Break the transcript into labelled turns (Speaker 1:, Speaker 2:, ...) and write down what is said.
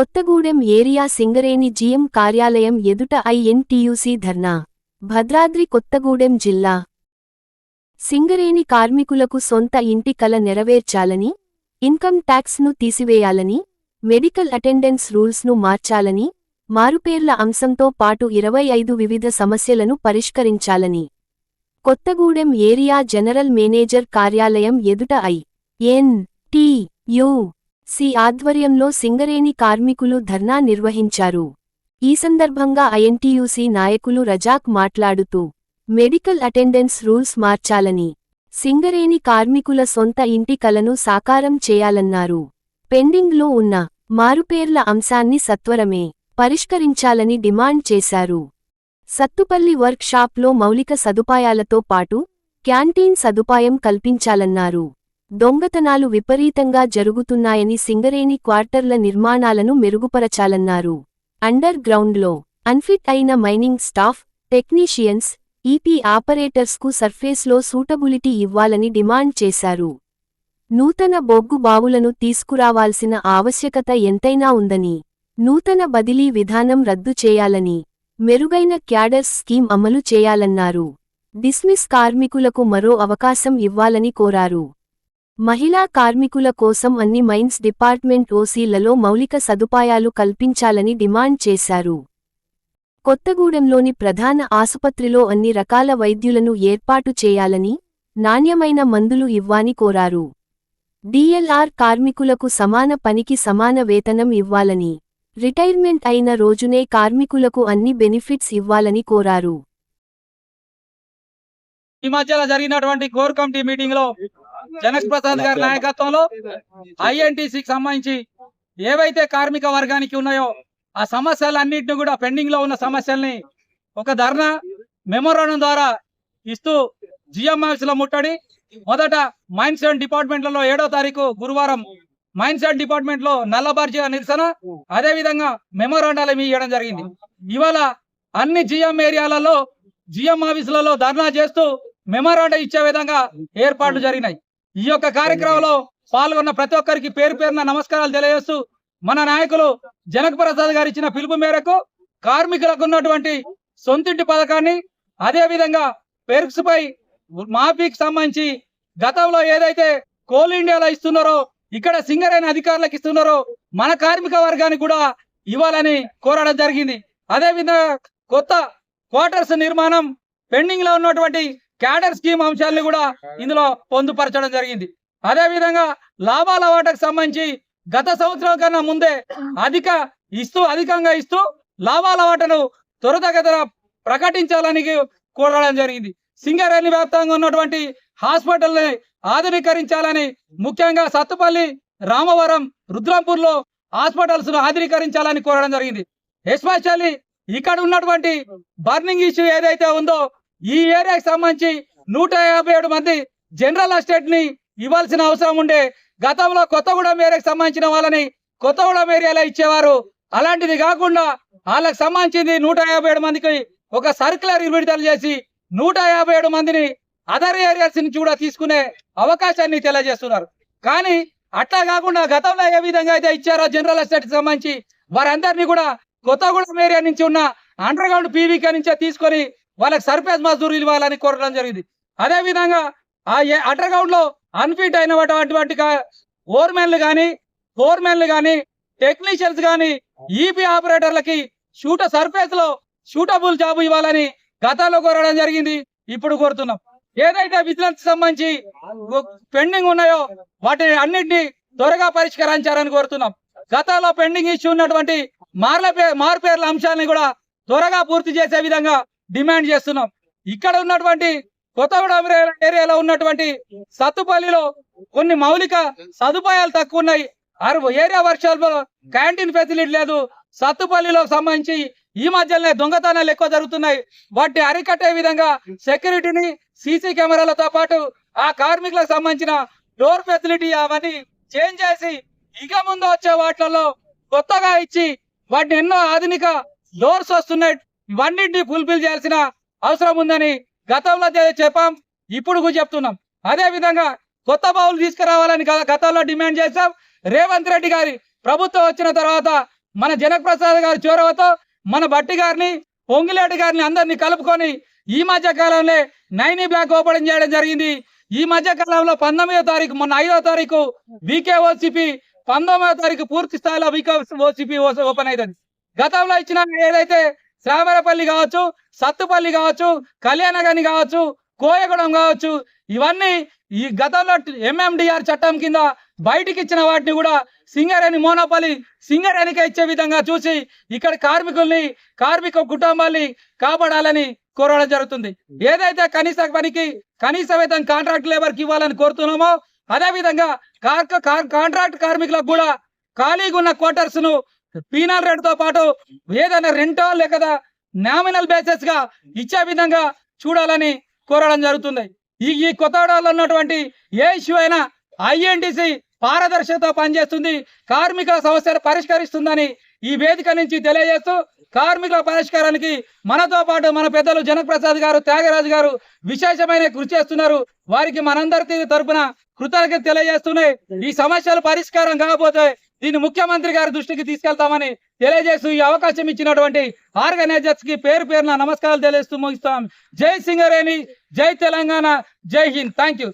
Speaker 1: Kothagudem area Singareni GM కార్యాలయం ఎదుట INTUC ధర్నా. భద్రాద్రి కొత్తగూడెం జిల్లా. సింగరేణి కార్మికులకు సొంత ఇంటి కల నెరవేర్చాలని ఇన్కమ్ ట్యాక్స్ను తీసివేయాలని మెడికల్ అటెండెన్స్ రూల్స్ను మార్చాలని మారుపేర్ల అంశంతో పాటు ఇరవై ఐదు వివిధ సమస్యలను పరిష్కరించాలని. కొత్తగూడెం ఏరియా జనరల్ మేనేజర్ కార్యాలయం ఎదుట I N T U C ఆధ్వర్యంలో సింగరేణి కార్మికులు ధర్నా నిర్వహించారు. ఈ సందర్భంగా ఐఎన్టీయూసీ నాయకులు రజాక్ మాట్లాడుతూ మెడికల్ అటెండెన్స్ రూల్స్ మార్చాలని సింగరేణి కార్మికుల సొంత ఇంటి కలను సాకారం చేయాలన్నారు. పెండింగ్లో ఉన్న మారుపేర్ల అంశాన్ని సత్వరమే పరిష్కరించాలని డిమాండ్ చేశారు. సత్తుపల్లి వర్క్ షాప్లో మౌలిక సదుపాయాలతో పాటు క్యాంటీన్ సదుపాయం కల్పించాలన్నారు. దొంగతనాలు విపరీతంగా జరుగుతున్నాయని సింగరేణి క్వార్టర్ల నిర్మాణాలను మెరుగుపరచాలన్నారు. అండర్ గ్రౌండ్లో అన్ఫిట్ అయిన మైనింగ్ స్టాఫ్ టెక్నీషియన్స్ ఈపీ ఆపరేటర్స్కు సర్ఫేస్లో సూటబులిటీ ఇవ్వాలని డిమాండ్ చేశారు. నూతన బొగ్గు బావులను తీసుకురావాల్సిన ఆవశ్యకత ఎంతైనా ఉందని నూతన బదిలీ విధానం రద్దు చేయాలని మెరుగైన క్యాడర్స్ స్కీమ్ అమలు చేయాలన్నారు. డిస్మిస్ కార్మికులకు మరో అవకాశం ఇవ్వాలని కోరారు. మహిళా కార్మికుల కోసం అన్ని మైన్స్ డిపార్ట్మెంట్ ఓసీలలో మౌలిక సదుపాయాలు కల్పించాలని డిమాండ్ చేశారు. కొత్తగూడెంలోని ప్రధాన ఆసుపత్రిలో అన్ని రకాల వైద్యులను ఏర్పాటు చేయాలని నాణ్యమైన మందులు ఇవ్వాని కోరారు. డిఎల్ఆర్ కార్మికులకు సమాన పనికి సమాన వేతనం ఇవ్వాలని రిటైర్మెంట్ అయిన రోజునే కార్మికులకు అన్ని బెనిఫిట్స్ ఇవ్వాలని కోరారు.
Speaker 2: ఈ మధ్యలో జరిగినటువంటి కోర్ కమిటీ మీటింగ్లో జనక్ ప్రసాద్ గారి నాయకత్వంలో ఐఎన్టీసీకి సంబంధించి ఏవైతే కార్మిక వర్గానికి ఉన్నాయో ఆ సమస్యలన్నింటినీ కూడా పెండింగ్లో ఉన్న సమస్యల్ని ఒక ధర్నా మెమోరాండం ద్వారా ఇస్తూ జిఎంఎఫ్లో ముట్టడి. మొదట మైన్స్ అండ్ డిపార్ట్మెంట్లలో ఏడో తారీఖు గురువారం మైన్స్ అండ్ డిపార్ట్మెంట్లో నల్లబార్జీ నిరసన అదే విధంగా మెమోరాండాలు ఇవ్వడం జరిగింది. ఇవాళ అన్ని జిఎం ఏరియాలలో జిఎం ఆఫీసులలో ధర్నా చేస్తూ మెమోరాండం ఇచ్చే విధంగా ఏర్పాట్లు జరిగినాయి. ఈ యొక్క కార్యక్రమంలో పాల్గొన్న ప్రతి ఒక్కరికి పేరు పేరున నమస్కారాలు తెలియజేస్తూ మన నాయకులు జనక్ ప్రసాద్ గారు ఇచ్చిన పిలుపు మేరకు కార్మికులకు ఉన్నటువంటి సొంతింటి పథకాన్ని అదే విధంగా పెర్క్స్ పై మాఫీకి సంబంధించి గతంలో ఏదైతే కోల్ ఇండియాలో ఇస్తున్నారో ఇక్కడ సింగరైన అధికారులకు ఇస్తున్నారో మన కార్మిక వర్గానికి కూడా ఇవ్వాలని కోరడం జరిగింది. అదే విధంగా కొత్త క్వార్టర్స్ నిర్మాణం పెండింగ్లో ఉన్నటువంటి క్యాడర్ స్కీమ్ అంశాలను కూడా ఇందులో పొందుపరచడం జరిగింది. అదేవిధంగా లాభాల వాటకు సంబంధించి గత సంవత్సరం కన్నా ముందే అధిక ఇస్తూ అధికంగా ఇస్తూ లాభాల వాటను త్వరితగతిన ప్రకటించాలని కోరడం జరిగింది. సింగరేణి వ్యాప్తంగా ఉన్నటువంటి హాస్పిటల్ని ఆధునీకరించాలని ముఖ్యంగా సత్తుపల్లి రామవరం రుద్రంపూర్లో హాస్పిటల్స్ను ఆధునీకరించాలని కోరడం జరిగింది. ఎస్పెషల్లీ ఇక్కడ ఉన్నటువంటి బర్నింగ్ ఇష్యూ ఏదైతే ఉందో ఈ ఏరియాకి సంబంధించి నూట యాభై ఏడు మంది జనరల్ ఎస్టేట్ని ఇవ్వాల్సిన అవసరం ఉండే గతంలో కొత్తగూడెం ఏరియాకి సంబంధించిన వాళ్ళని కొత్తగూడెం ఏరియాలో ఇచ్చేవారు. అలాంటిది కాకుండా వాళ్ళకి సంబంధించింది నూట యాభై ఏడు మందికి ఒక సర్కులర్ విడుదల చేసి నూట యాభై ఏడు మందిని అదర్ ఏరియాస్ నుంచి కూడా తీసుకునే అవకాశాన్ని తెలియజేస్తున్నారు. కానీ అట్లా కాకుండా గతంలో ఏ విధంగా అయితే ఇచ్చారో జనరల్ ఎస్టేట్ సంబంధించి వారందరినీ కూడా కొత్తగూడెం ఏరియా నుంచి ఉన్న అండర్ గ్రౌండ్ పీవీకే నుంచే తీసుకొని వాళ్ళకి సర్ఫేస్ మజూరు ఇవ్వాలని కోరడం జరిగింది. అదే విధంగా ఆ అండర్ గ్రౌండ్లో అన్ఫిట్ అయినటువంటి ఓర్మెన్లు కానీ ఫోర్మెన్లు కానీ టెక్నీషియన్స్ కానీ ఈపీ ఆపరేటర్లకి షూట సర్ఫేస్లో షూటబుల్ జాబ్ ఇవ్వాలని గతంలో కోరడం జరిగింది. ఇప్పుడు కోరుతున్నాం. ఏదైతే విజిలెన్స్ సంబంధించి పెండింగ్ ఉన్నాయో వాటిని అన్నింటినీ త్వరగా పరిష్కరించాలని కోరుతున్నాం. గతంలో పెండింగ్ ఇష్యూ ఉన్నటువంటి మార్ల మార్పేర్ల మారుపేర్ల అంశాలను కూడా త్వరగా పూర్తి చేసే విధంగా డిమాండ్ చేస్తున్నాం. ఇక్కడ ఉన్నటువంటి కొత్తగూడ ఏరియాలో ఉన్నటువంటి సత్తుపల్లిలో కొన్ని మౌలిక సదుపాయాలు తక్కువ ఉన్నాయి. ఏరియా వర్షాల్లో క్యాంటీన్ ఫెసిలిటీ లేదు. సత్తుపల్లిలో సంబంధించి ఈ మధ్యలోనే దొంగతనాలు ఎక్కువ జరుగుతున్నాయి. వాటిని అరికట్టే విధంగా సెక్యూరిటీని సీసీ కెమెరాలతో పాటు ఆ కార్మికులకు సంబంధించిన డోర్ ఫెసిలిటీ అవన్నీ చేంజ్ చేసి ఇక ముందు వచ్చే వాటిలలో కొత్తగా ఇచ్చి వాటిని ఎన్నో ఆధునిక డోర్స్ వస్తున్నాయి. ఇవన్నింటినీ ఫుల్ఫిల్ చేయాల్సిన అవసరం ఉందని గతంలో చెప్పాం ఇప్పుడు కూడా చెప్తున్నాం. అదే విధంగా కొత్త బావులు తీసుకురావాలని గతంలో డిమాండ్ చేశాం. రేవంత్ రెడ్డి గారి ప్రభుత్వం వచ్చిన తర్వాత మన జనప్రసాద్ గారి చొరవతో మన బట్టి గారిని పొంగిలేటి గారిని అందరినీ కలుపుకొని ఈ మధ్య కాలంలో నైని బ్లాక్ ఓపెన్ చేయడం జరిగింది. ఈ మధ్య కాలంలో పంతొమ్మిదో తారీఖు మొన్న ఐదో తారీఖు వికే ఓసిపి పంతొమ్మిదో తారీఖు పూర్తి స్థాయిలో వికే ఓసిపి ఓపెన్ అవుతుంది గతంలో ఇచ్చిన ఏదైతే శ్రామరపల్లి కావచ్చు సత్తుపల్లి కావచ్చు కళ్యాణగని కావచ్చు కోయగూడెం కావచ్చు ఇవన్నీ ఈ గతంలో ఎంఎండిఆర్ చట్టం కింద బయటికి ఇచ్చిన వాటిని కూడా సింగరేణి మోనోపలి సింగరేణికే ఇచ్చే విధంగా చూసి ఇక్కడ కార్మికుల్ని కార్మిక కుటుంబాల్ని కాపాడాలని కోరడం జరుగుతుంది. ఏదైతే కనీస పనికి కనీస వేతన కాంట్రాక్ట్ లేబర్కి ఇవ్వాలని కోరుతున్నామో అదేవిధంగా కార్- కార్- కాంట్రాక్ట్ కార్మికులకు కూడా ఖాళీగా ఉన్న క్వార్టర్స్ను పీనల్ రేటుతో పాటు ఏదైనా రెంటో లేక నామినల్ బేసిస్గా ఇచ్చే విధంగా చూడాలని కోరడం జరుగుతుంది. ఈ ఈ కొత్తగూడలో ఉన్నటువంటి ఏ ఇష్యూ అయినా ఐఎన్టీసీ పారదర్శకత పనిచేస్తుంది. కార్మికుల సమస్యలు పరిష్కరిస్తుందని ఈ వేదిక నుంచి తెలియజేస్తూ కార్మికుల పరిష్కారానికి మనతో పాటు మన పెద్దలు జనప్రసాద్ గారు త్యాగరాజు గారు విశేషమైన కృషి చేస్తున్నారు. వారికి మనందరి తరపున కృతజ్ఞత తెలియజేస్తున్నాయి. ఈ సమస్యలు పరిష్కారం కాకపోతే దీన్ని ముఖ్యమంత్రి గారి దృష్టికి తీసుకెళ్తామని తెలియజేస్తూ ఈ అవకాశం ఇచ్చినటువంటి ఆర్గనైజర్స్కి పేరు పేరున నమస్కారాలు తెలియజేస్తూ ముగిస్తాం. జై సింగరేణి జై తెలంగాణ జై హింద్. Thank you